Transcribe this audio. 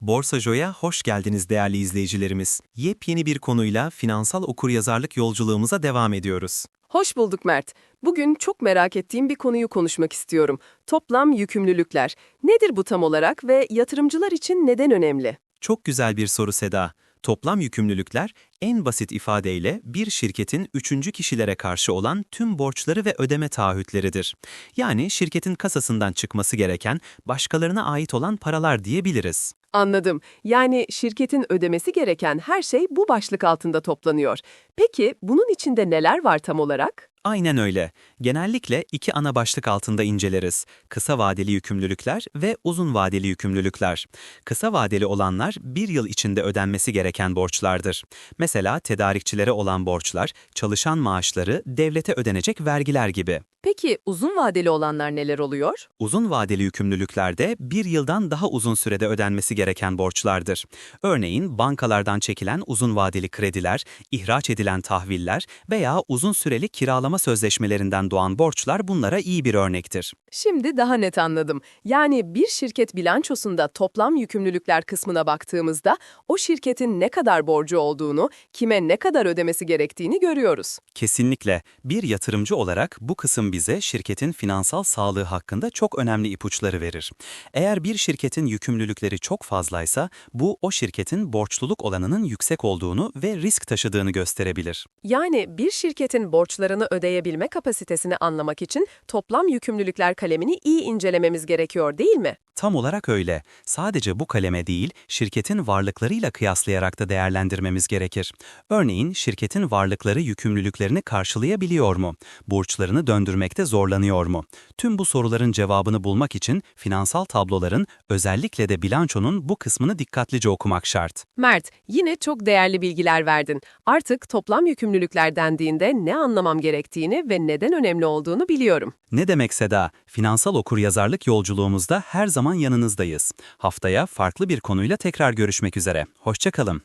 Borsajo'ya hoş geldiniz değerli izleyicilerimiz. Yepyeni bir konuyla finansal okuryazarlık yolculuğumuza devam ediyoruz. Hoş bulduk Mert. Bugün çok merak ettiğim bir konuyu konuşmak istiyorum. Toplam yükümlülükler. Nedir bu tam olarak ve yatırımcılar için neden önemli? Çok güzel bir soru Seda. Toplam yükümlülükler en basit ifadeyle bir şirketin üçüncü kişilere karşı olan tüm borçları ve ödeme taahhütleridir. Yani şirketin kasasından çıkması gereken başkalarına ait olan paralar diyebiliriz. Anladım. Yani şirketin ödemesi gereken her şey bu başlık altında toplanıyor. Peki bunun içinde neler var tam olarak? Aynen öyle. Genellikle iki ana başlık altında inceleriz. Kısa vadeli yükümlülükler ve uzun vadeli yükümlülükler. Kısa vadeli olanlar bir yıl içinde ödenmesi gereken borçlardır. Mesela tedarikçilere olan borçlar, çalışan maaşları, devlete ödenecek vergiler gibi. Peki uzun vadeli olanlar neler oluyor? Uzun vadeli yükümlülüklerde bir yıldan daha uzun sürede ödenmesi gereken borçlardır. Örneğin bankalardan çekilen uzun vadeli krediler, ihraç edilen tahviller veya uzun süreli kiralama sözleşmelerinden doğan borçlar bunlara iyi bir örnektir. Şimdi daha net anladım. Yani bir şirket bilançosunda toplam yükümlülükler kısmına baktığımızda o şirketin ne kadar borcu olduğunu, kime ne kadar ödemesi gerektiğini görüyoruz. Kesinlikle bir yatırımcı olarak bu kısım bize şirketin finansal sağlığı hakkında çok önemli ipuçları verir. Eğer bir şirketin yükümlülükleri çok fazlaysa bu o şirketin borçluluk olanının yüksek olduğunu ve risk taşıdığını gösterebilir. Yani bir şirketin borçlarını ödeyebilme kapasitesini anlamak için toplam yükümlülükler kalemini iyi incelememiz gerekiyor değil mi? Tam olarak öyle. Sadece bu kaleme değil, şirketin varlıklarıyla kıyaslayarak da değerlendirmemiz gerekir. Örneğin, şirketin varlıkları yükümlülüklerini karşılayabiliyor mu? Borçlarını döndürmekte zorlanıyor mu? Tüm bu soruların cevabını bulmak için finansal tabloların, özellikle de bilançonun bu kısmını dikkatlice okumak şart. Mert, yine çok değerli bilgiler verdin. Artık toplam yükümlülükler dendiğinde ne anlamam gerektiğini ve neden önemli olduğunu biliyorum. Ne demek Seda? Finansal okuryazarlık yolculuğumuzda her zaman yanınızdayız. Haftaya farklı bir konuyla tekrar görüşmek üzere. Hoşçakalın.